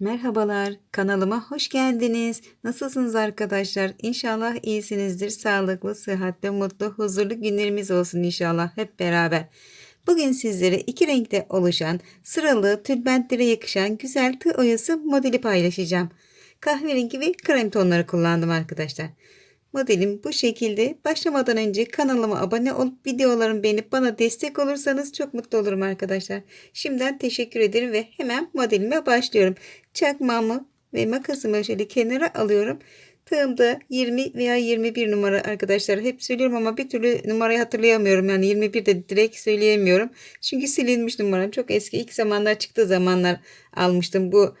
Merhabalar, kanalıma hoş geldiniz. Nasılsınız arkadaşlar? İnşallah iyisinizdir. Sağlıklı, sıhhatli, mutlu, huzurlu günlerimiz olsun inşallah hep beraber. Bugün sizlere iki renkte oluşan, sıralı, tülbentlere yakışan güzel tığ oyası modeli paylaşacağım. Kahverengi ve krem tonları kullandım arkadaşlar. Modelim bu şekilde. Başlamadan önce kanalıma abone olup videolarımı beğenip bana destek olursanız çok mutlu olurum arkadaşlar. Şimdiden teşekkür ederim ve hemen modelime başlıyorum. Çakmağımı ve makasımı şöyle kenara alıyorum. Tığımda 20 veya 21 numara arkadaşlar. Hep söylüyorum ama bir türlü numarayı hatırlayamıyorum. Yani 21 de direkt söyleyemiyorum. Çünkü silinmiş numaram. Çok eski ilk zamanlar çıktığı zamanlar almıştım. Bu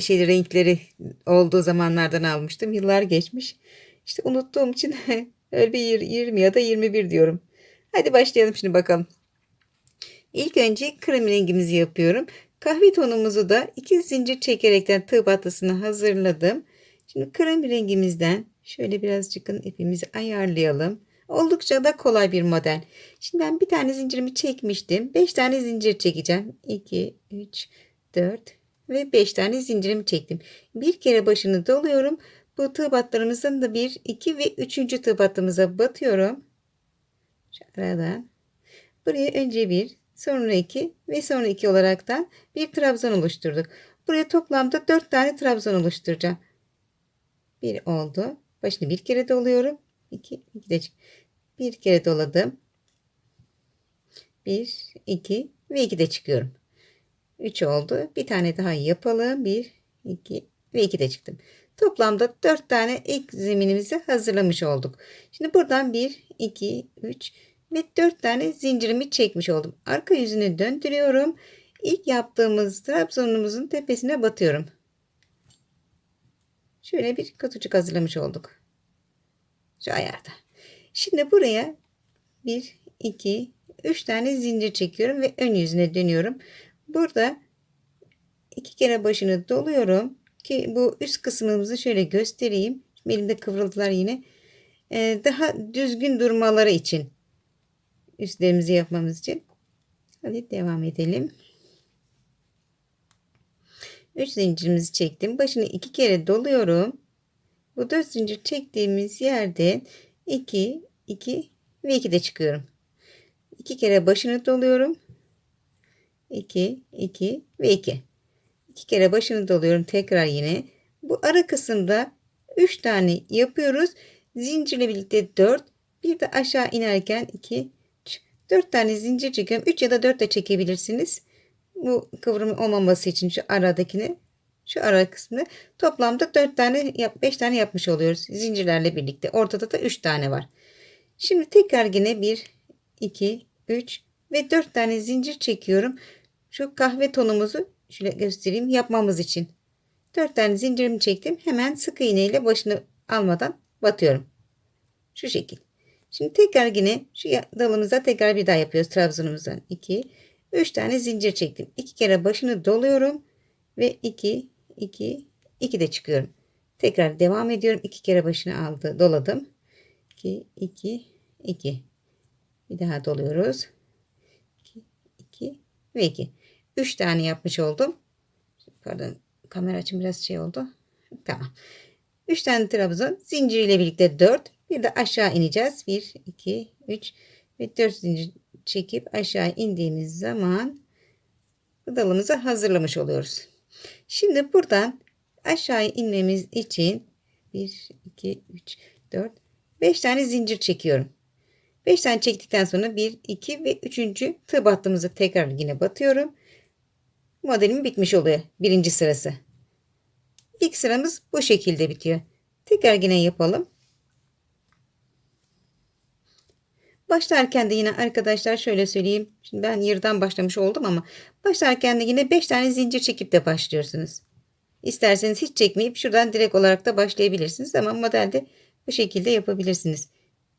şey renkleri olduğu zamanlardan almıştım. Yıllar geçmiş. İşte unuttuğum için öyle bir 20 ya da 21 diyorum. Hadi başlayalım şimdi bakalım. İlk önce krem rengimizi yapıyorum. Kahve tonumuzu da iki zincir çekerekten tığ battısını hazırladım. Şimdi krem rengimizden şöyle birazcık ipimizi ayarlayalım. Oldukça da kolay bir model. Şimdi ben bir tane zincirimi çekmiştim. 5 tane zincir çekeceğim. 2, 3, 4 ve 5 tane zincirimi çektim. Bir kere başını doluyorum. Bu tığ batlarımızın da 1, 2 ve 3. tığ battığımıza batıyorum. Şu aradan. Buraya önce 1, sonra 2 ve sonra 2 olaraktan bir trabzan oluşturduk. Buraya toplamda 4 tane trabzan oluşturacağım. Bir oldu. Başını bir kere doluyorum. 2, 2 de bir kere doladım. 1, 2 ve 2 de çıkıyorum. 3 oldu. Bir tane daha yapalım. 1, 2 ve 2 de çıktım. Toplamda 4 tane ilk zeminimizi hazırlamış olduk. Şimdi buradan 1, 2, 3 ve 4 tane zincirimi çekmiş oldum. Arka yüzünü döndürüyorum. İlk yaptığımız trabzonumuzun tepesine batıyorum. Şöyle bir kutucuk hazırlamış olduk. Şu ayarda. Şimdi buraya 1, 2, 3 tane zincir çekiyorum ve ön yüzüne dönüyorum. Burada iki kere başını doluyorum ki bu üst kısmımızı şöyle göstereyim. Elimde kıvrıldılar yine. Ee, daha düzgün durmaları için üstlerimizi yapmamız için. Hadi devam edelim. 3 zincirimizi çektim. Başını iki kere doluyorum. Bu 4 zincir çektiğimiz yerde 2, 2 ve 2 de çıkıyorum. 2 kere başını doluyorum. 2, 2 ve 2. 2 kere başını doluyorum tekrar yine. Bu ara kısımda 3 tane yapıyoruz. Zincirle birlikte 4. Bir de aşağı inerken 2, 3, 4 tane zincir çekiyorum. 3 ya da 4 de çekebilirsiniz. Bu kıvrım olmaması için şu aradakini şu ara kısmını toplamda 4 tane 5 tane yapmış oluyoruz. Zincirlerle birlikte. Ortada da 3 tane var. Şimdi tekrar yine 1, 2, 3 ve 4 tane zincir çekiyorum. Şu kahve tonumuzu şöyle göstereyim yapmamız için. 4 tane zincirimi çektim. Hemen sık iğne ile başını almadan batıyorum. Şu şekil. Şimdi tekrar yine şu dalımıza tekrar bir daha yapıyoruz trabzanımızdan. 2 3 tane zincir çektim. 2 kere başını doluyorum ve 2 2 2 de çıkıyorum. Tekrar devam ediyorum. 2 kere başını aldı, doladım. 2 2 2 bir daha doluyoruz. 2 2 ve 2 3 tane yapmış oldum. Pardon kamera açım biraz şey oldu. Tamam. 3 tane trabzan zincir ile birlikte 4. Bir de aşağı ineceğiz. 1 2 3 ve 4 zincir çekip aşağı indiğimiz zaman dalımızı hazırlamış oluyoruz. Şimdi buradan aşağı inmemiz için 1 2 3 4 5 tane zincir çekiyorum. 5 tane çektikten sonra 1 2 ve 3. tığ battığımızı tekrar yine batıyorum modelim bitmiş oluyor. Birinci sırası. İlk sıramız bu şekilde bitiyor. Tekrar yine yapalım. Başlarken de yine arkadaşlar şöyle söyleyeyim. Şimdi ben yerden başlamış oldum ama başlarken de yine 5 tane zincir çekip de başlıyorsunuz. İsterseniz hiç çekmeyip şuradan direkt olarak da başlayabilirsiniz ama modelde bu şekilde yapabilirsiniz.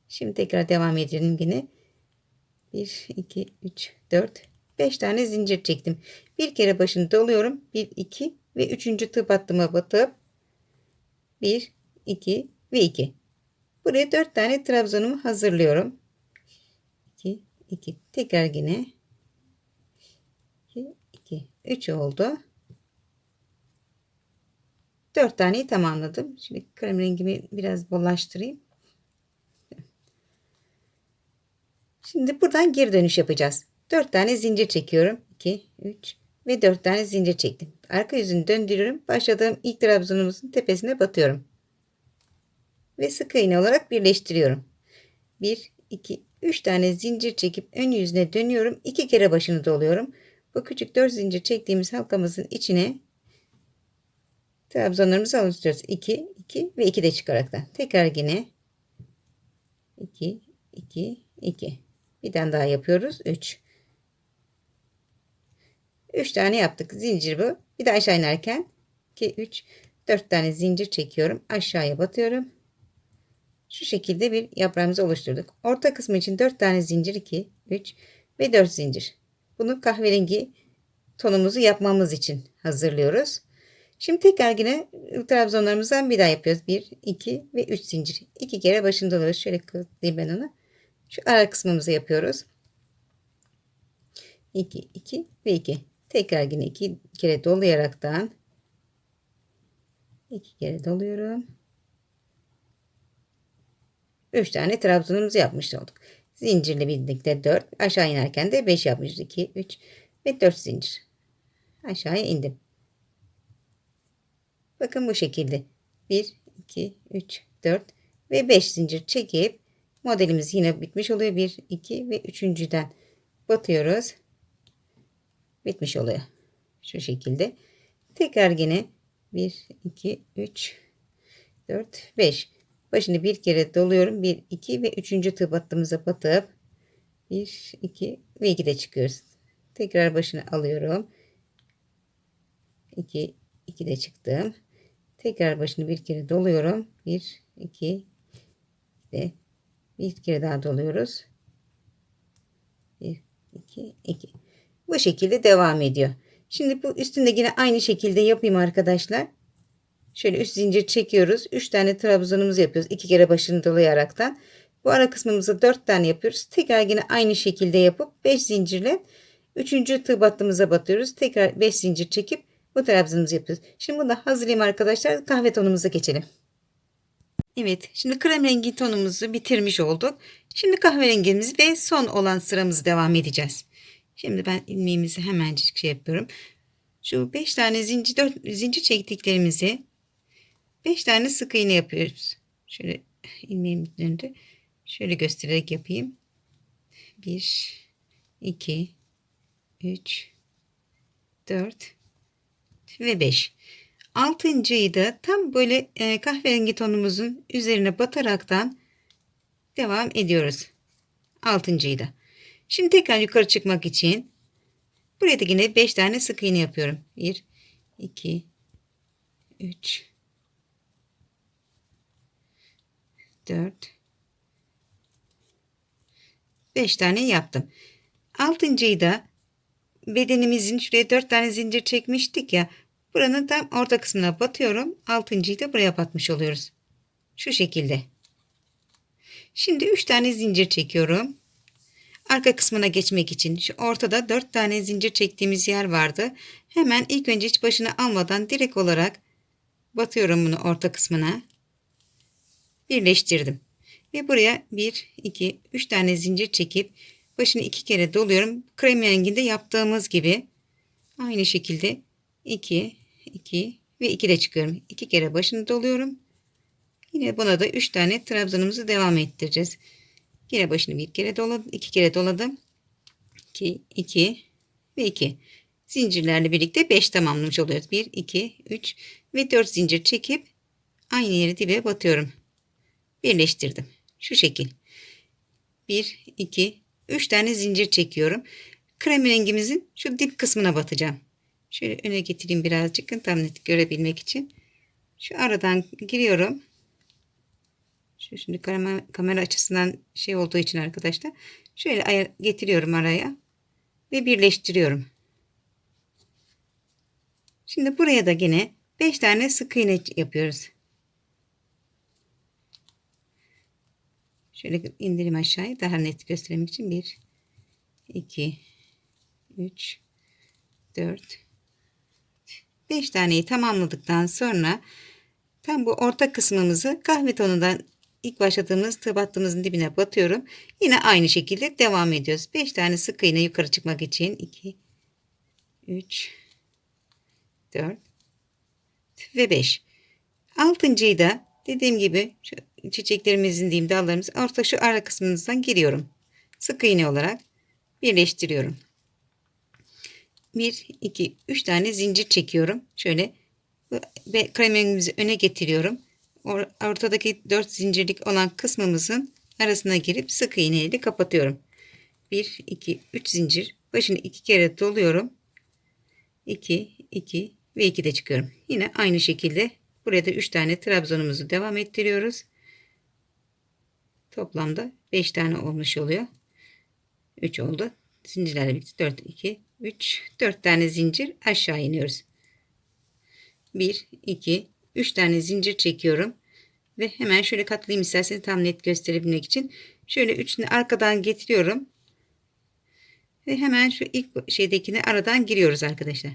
Şimdi tekrar devam edelim yine. 1 2 3 4 5 tane zincir çektim. Bir kere başını doluyorum. 1, 2 ve 3. tığ battıma batıp 1, 2 ve 2. Buraya 4 tane trabzonumu hazırlıyorum. 2, 2. Tekrar yine 2, 2. 3 oldu. 4 taneyi tamamladım. Şimdi krem rengimi biraz bollaştırayım. Şimdi buradan geri dönüş yapacağız. 4 tane zincir çekiyorum. 2, 3 ve 4 tane zincir çektim. Arka yüzünü döndürüyorum. Başladığım ilk trabzanımızın tepesine batıyorum. Ve sık iğne olarak birleştiriyorum. 1, 2, 3 tane zincir çekip ön yüzüne dönüyorum. 2 kere başını doluyorum. Bu küçük 4 zincir çektiğimiz halkamızın içine trabzanlarımızı alıştırıyoruz. 2, 2 ve 2 de çıkaraktan. Tekrar yine 2, 2, 2. Bir tane daha yapıyoruz. 3. 3 tane yaptık. Zincir bu. Bir de aşağı inerken 2, 3, 4 tane zincir çekiyorum. Aşağıya batıyorum. Şu şekilde bir yaprağımızı oluşturduk. Orta kısmı için 4 tane zincir 2, 3 ve 4 zincir. Bunu kahverengi tonumuzu yapmamız için hazırlıyoruz. Şimdi tekrar yine trabzonlarımızdan bir daha yapıyoruz. 1, 2 ve 3 zincir. 2 kere başında alıyoruz. Şöyle kılıklayayım ben onu. Şu ara kısmımızı yapıyoruz. 2, 2 ve 2. Tekrar yine 2 kere dolayaraktan 2 kere doluyorum. 3 tane trabzonumuzu yapmış olduk. Zincirle birlikte 4. Aşağı inerken de 5 yapmışız. 2, 3 ve 4 zincir. Aşağıya indim. Bakın bu şekilde. 1, 2, 3, 4 ve 5 zincir çekip modelimiz yine bitmiş oluyor. 1, 2 ve 3.den batıyoruz. Bitmiş oluyor. Şu şekilde. Tekrar yine 1, 2, 3, 4, 5. Başını bir kere doluyorum. 1, 2 ve 3. tığ battığımıza batıp 1, 2 ve 2 de çıkıyoruz. Tekrar başını alıyorum. 2, 2 de çıktım. Tekrar başını bir kere doluyorum. 1, 2 ve bir kere daha doluyoruz. 1, 2, 2. Bu şekilde devam ediyor. Şimdi bu üstünde yine aynı şekilde yapayım arkadaşlar. Şöyle üst zincir çekiyoruz. 3 tane trabzanımızı yapıyoruz. 2 kere başını dolayaraktan. Bu ara kısmımızı 4 tane yapıyoruz. Tekrar yine aynı şekilde yapıp 5 zincirle 3. tığ battığımıza batıyoruz. Tekrar 5 zincir çekip bu trabzanımızı yapıyoruz. Şimdi bunu da hazırlayayım arkadaşlar. Kahve tonumuza geçelim. Evet şimdi krem rengi tonumuzu bitirmiş olduk. Şimdi kahverengimiz ve son olan sıramızı devam edeceğiz. Şimdi ben ilmeğimizi hemencik şey yapıyorum. Şu 5 tane zincir 4 zincir çektiklerimizi 5 tane sık iğne yapıyoruz. Şöyle ilmeğimin önünde şöyle göstererek yapayım. 1 2 3 4 ve 5. Altıncıyı da tam böyle e, kahverengi tonumuzun üzerine bataraktan devam ediyoruz. Altıncıyı da. Şimdi tekrar yukarı çıkmak için buraya da yine 5 tane sık iğne yapıyorum. 1 2 3 4 5 tane yaptım. Altıncıyı da bedenimizin şuraya 4 tane zincir çekmiştik ya. Buranın tam orta kısmına batıyorum. Altıncıyı da buraya batmış oluyoruz. Şu şekilde. Şimdi 3 tane zincir çekiyorum. Arka kısmına geçmek için şu ortada 4 tane zincir çektiğimiz yer vardı. Hemen ilk önce hiç başını almadan direkt olarak batıyorum bunu orta kısmına. Birleştirdim. Ve buraya 1, 2, 3 tane zincir çekip başını iki kere doluyorum. Krem renginde yaptığımız gibi aynı şekilde 2, 2 ve 2 de çıkıyorum. 2 kere başını doluyorum. Yine buna da 3 tane trabzanımızı devam ettireceğiz. Yine başını bir kere doladım. 2 kere doladım. 2, 2 ve 2. Zincirlerle birlikte 5 tamamlamış oluyoruz. 1, 2, 3 ve 4 zincir çekip aynı yere dibe batıyorum. Birleştirdim. Şu şekil. 1, 2, 3 tane zincir çekiyorum. Krem rengimizin şu dip kısmına batacağım. Şöyle öne getireyim birazcık tam net görebilmek için. Şu aradan giriyorum. Şimdi kamera, kamera açısından şey olduğu için arkadaşlar. Şöyle getiriyorum araya. Ve birleştiriyorum. Şimdi buraya da yine 5 tane sık iğne yapıyoruz. Şöyle indireyim aşağıya daha net göstermek için 1 2 3 4 5 taneyi tamamladıktan sonra tam bu orta kısmımızı kahve tonundan ilk başladığımız tığ battığımızın dibine batıyorum. Yine aynı şekilde devam ediyoruz. 5 tane sık iğne yukarı çıkmak için 2 3 4 ve 5. Altıncıyı da dediğim gibi şu çiçeklerimizin diyeyim dallarımız orta şu ara kısmınızdan giriyorum. Sık iğne olarak birleştiriyorum. 1 2 3 tane zincir çekiyorum. Şöyle ve kremimizi öne getiriyorum. Or- Ortadaki 4 zincirlik olan kısmımızın arasına girip sık iğne ile kapatıyorum. 1 2 3 zincir. Başını iki kere doluyorum. 2 2 ve 2 de çıkıyorum. Yine aynı şekilde buraya da 3 tane trabzonumuzu devam ettiriyoruz. Toplamda 5 tane olmuş oluyor. 3 oldu. Zincirlerle birlikte 4 2 3 4 tane zincir aşağı iniyoruz. 1 2 3 tane zincir çekiyorum ve hemen şöyle katlayayım isterseniz tam net gösterebilmek için. Şöyle üçünü arkadan getiriyorum. Ve hemen şu ilk şeydekini aradan giriyoruz arkadaşlar.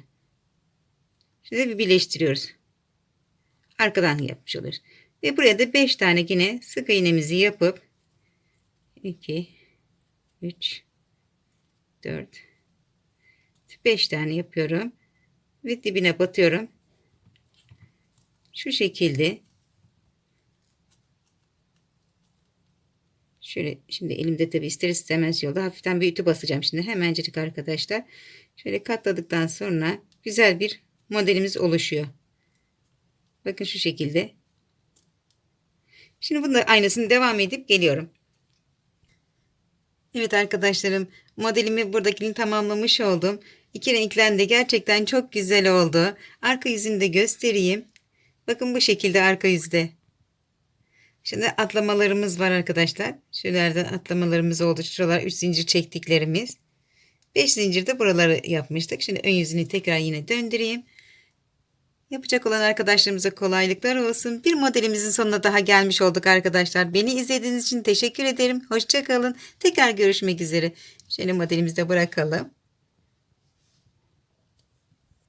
Şimdi bir birleştiriyoruz. Arkadan yapmış oluyoruz. Ve buraya da 5 tane yine sık iğnemizi yapıp 2 3 4 5 tane yapıyorum. Ve dibine batıyorum. Şu şekilde Şöyle şimdi elimde tabi ister istemez yolda hafiften bir ütü basacağım şimdi hemencik arkadaşlar. Şöyle katladıktan sonra güzel bir modelimiz oluşuyor. Bakın şu şekilde. Şimdi bunun da aynısını devam edip geliyorum. Evet arkadaşlarım modelimi buradakini tamamlamış oldum. İki renklen de gerçekten çok güzel oldu. Arka yüzünü de göstereyim. Bakın bu şekilde arka yüzde. Şimdi atlamalarımız var arkadaşlar. Şuralardan atlamalarımız oldu. Şuralar 3 zincir çektiklerimiz. 5 zincir de buraları yapmıştık. Şimdi ön yüzünü tekrar yine döndüreyim. Yapacak olan arkadaşlarımıza kolaylıklar olsun. Bir modelimizin sonuna daha gelmiş olduk arkadaşlar. Beni izlediğiniz için teşekkür ederim. Hoşçakalın. Tekrar görüşmek üzere. Şöyle modelimizi de bırakalım.